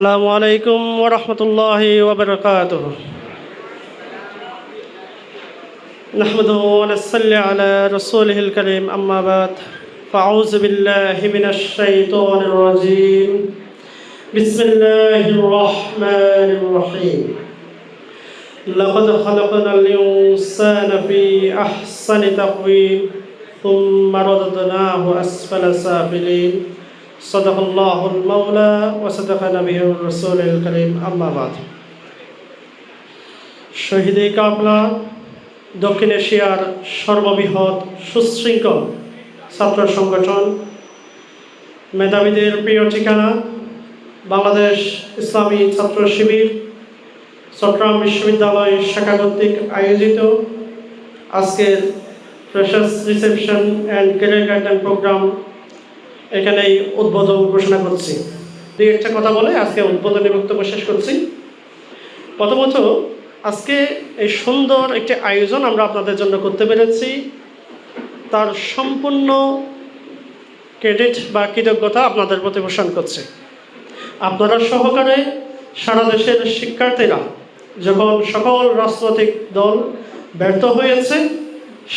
السلام عليكم ورحمة الله وبركاته. نحمده ونصلي على رسوله الكريم أما بعد. فأعوذ بالله من الشيطان الرجيم. بسم الله الرحمن الرحيم. لقد خلقنا الإنسان في أحسن تقويم ثم رددناه أسفل سافلين. صدق الله المولى وصدق نبيه الرسول الكريم أما بعد শহীদে কাবলা দক্ষিণ এশিয়ার সর্ববৃহৎ সুশৃঙ্খল ছাত্র সংগঠন মেধাবীদের প্রিয় ঠিকানা বাংলাদেশ ইসলামী ছাত্র শিবির চট্টগ্রাম বিশ্ববিদ্যালয় শাখা কর্তৃক আয়োজিত আজকের freshers reception and career guideline programme এখানেই উদ্বোধন ঘোষণা করছি। দুই একটা কথা বলে আজকে উদ্বোধনী বক্তব্য শেষ করছি। প্রথমত আজকে এই সুন্দর একটি আয়োজন আমরা আপনাদের জন্য করতে পেরেছি। তার সম্পূর্ণ ক্রেডিট বা কৃতজ্ঞতা আপনাদের প্রতি পোষণ করছে। আপনারা সহকারে সারা দেশের শিক্ষার্থীরা যখন সকল রাজনৈতিক দল ব্যর্থ হয়েছে,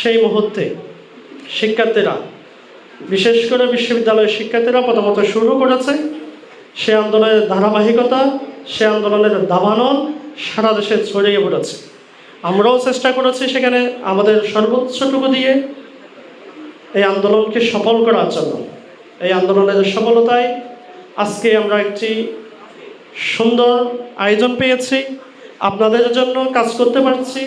সেই মুহূর্তে শিক্ষার্থীরা বিশেষ করে বিশ্ববিদ্যালয়ের শিক্ষার্থীরা প্রথমত শুরু করেছে সে আন্দোলনের ধারাবাহিকতা, সে আন্দোলনের দাবানল সারা দেশে ছড়িয়ে পড়েছে। আমরাও চেষ্টা করেছি সেখানে আমাদের সর্বোচ্চটুকু দিয়ে এই আন্দোলনকে সফল করার জন্য। এই আন্দোলনের সফলতায় আজকে আমরা একটি সুন্দর আয়োজন পেয়েছি। আপনাদের জন্য কাজ করতে পারছি।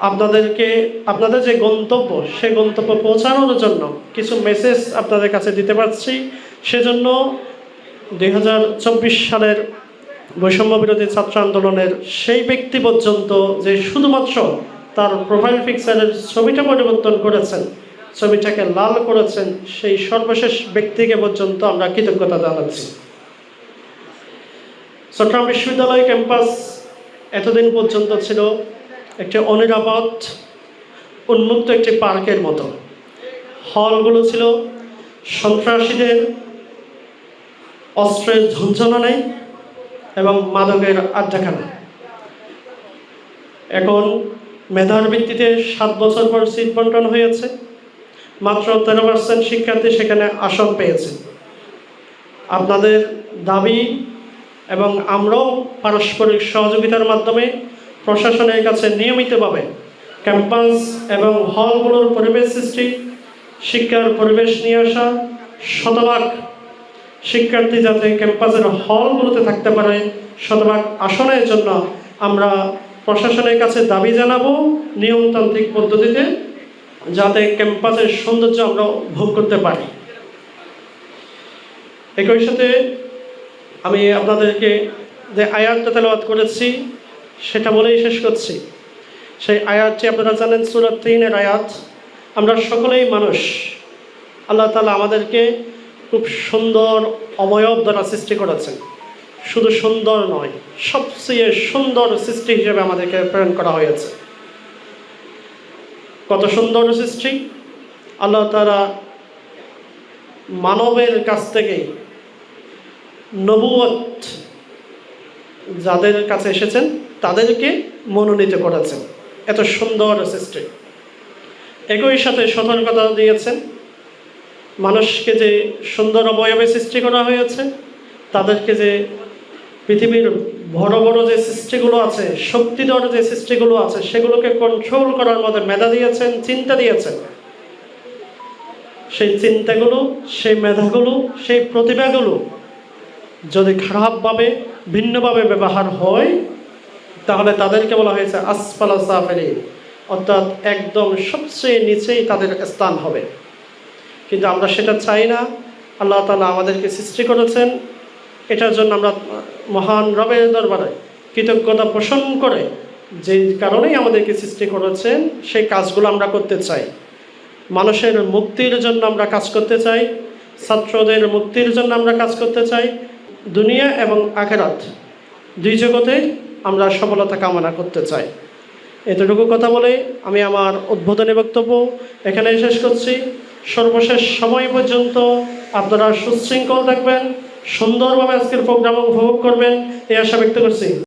আপনাদেরকে, আপনাদের যে গন্তব্য, সে গন্তব্য পৌঁছানোর জন্য কিছু মেসেজ আপনাদের কাছে দিতে পারছি। সেজন্য দুই হাজার চব্বিশ সালের বৈষম্য বিরোধী ছাত্র আন্দোলনের সেই ব্যক্তি পর্যন্ত যে শুধুমাত্র তার প্রোফাইল পিকচারের ছবিটা পরিবর্তন করেছেন, ছবিটাকে লাল করেছেন, সেই সর্বশেষ ব্যক্তিকে পর্যন্ত আমরা কৃতজ্ঞতা জানাচ্ছি। চট্টগ্রাম বিশ্ববিদ্যালয় ক্যাম্পাস এতদিন পর্যন্ত ছিল একটি অনিরাপদ, উন্মুক্ত একটি পার্কের মতো। হলগুলো ছিল সন্ত্রাসীদের অস্ত্রের ঝঞ্ঝনা এবং মাদকের আড্ডাখানা। এখন মেধার ভিত্তিতে সাত বছর পর সিট বন্টন হয়েছে। মাত্র তেরো পার্সেন্ট শিক্ষার্থী সেখানে আসন পেয়েছে। আপনাদের দাবি এবং আমরাও পারস্পরিক সহযোগিতার মাধ্যমে প্রশাসনের কাছে নিয়মিতভাবে ক্যাম্পাস এবং হলগুলোর পরিবেশ সৃষ্টি, শিক্ষার পরিবেশ নিয়ে আসা, শতভাগ শিক্ষার্থী যাতে ক্যাম্পাসের হলগুলোতে থাকতে পারে, শতভাগ আসনের জন্য আমরা প্রশাসনের কাছে দাবি জানাব নিয়মতান্ত্রিক পদ্ধতিতে যাতে ক্যাম্পাসের সৌন্দর্য আমরা ভোগ করতে পারি। একই সাথে আমি আপনাদেরকে যে আয়াতটা তেলাওয়াত করেছি সেটা বলেই শেষ করছি। সেই আয়াতটি আপনারা জানেন সুরত তিনের আয়াত। আমরা সকলেই মানুষ। আল্লাহ তালা আমাদেরকে খুব সুন্দর অবয়ব দ্বারা সৃষ্টি করেছেন। শুধু সুন্দর নয়, সবচেয়ে সুন্দর সৃষ্টি হিসেবে আমাদেরকে প্রেরণ করা হয়েছে। কত সুন্দর সৃষ্টি! আল্লাহ তারা মানবের কাছ থেকেই নবুয়ত যাদের কাছে এসেছেন, তাদেরকে মনোনীত করেছেন। এত সুন্দর সৃষ্টি। একই সাথে সতর্কতা দিয়েছেন। মানুষকে যে সুন্দর অবয়বে সৃষ্টি করা হয়েছে, তাদেরকে যে পৃথিবীর বড় বড় যে সৃষ্টিগুলো আছে, শক্তিধর যে সৃষ্টিগুলো আছে, সেগুলোকে কন্ট্রোল করার মধ্যে মেধা দিয়েছেন, চিন্তা দিয়েছেন। সেই চিন্তাগুলো, সেই মেধাগুলো, সেই প্রতিভাগুলো যদি খারাপভাবে, ভিন্নভাবে ব্যবহার হয়, তাহলে তাদেরকে বলা হয়েছে আসফালা সাফেরি অর্থাৎ একদম সবচেয়ে নিচেই তাদের স্থান হবে। কিন্তু আমরা সেটা চাই না। আল্লাহ তালা আমাদেরকে সৃষ্টি করেছেন। এটার জন্য আমরা মহান রবের দরবারে কৃতজ্ঞতা পোষণ করে যে কারণেই আমাদেরকে সৃষ্টি করেছেন, সেই কাজগুলো আমরা করতে চাই। মানুষের মুক্তির জন্য আমরা কাজ করতে চাই, ছাত্রদের মুক্তির জন্য আমরা কাজ করতে চাই দুনিয়া এবং আখেরাত দুই জগতে আমরা সফলতা কামনা করতে চাই। এতটুকু কথা বলে আমি আমার উদ্বোধনী বক্তব্য এখানে শেষ করছি। সর্বশেষ সময় পর্যন্ত আপনারা সুশৃঙ্খল থাকবেন, সুন্দরভাবে আজকের প্রোগ্রাম উপভোগ করবেন, এই আশা ব্যক্ত করছি।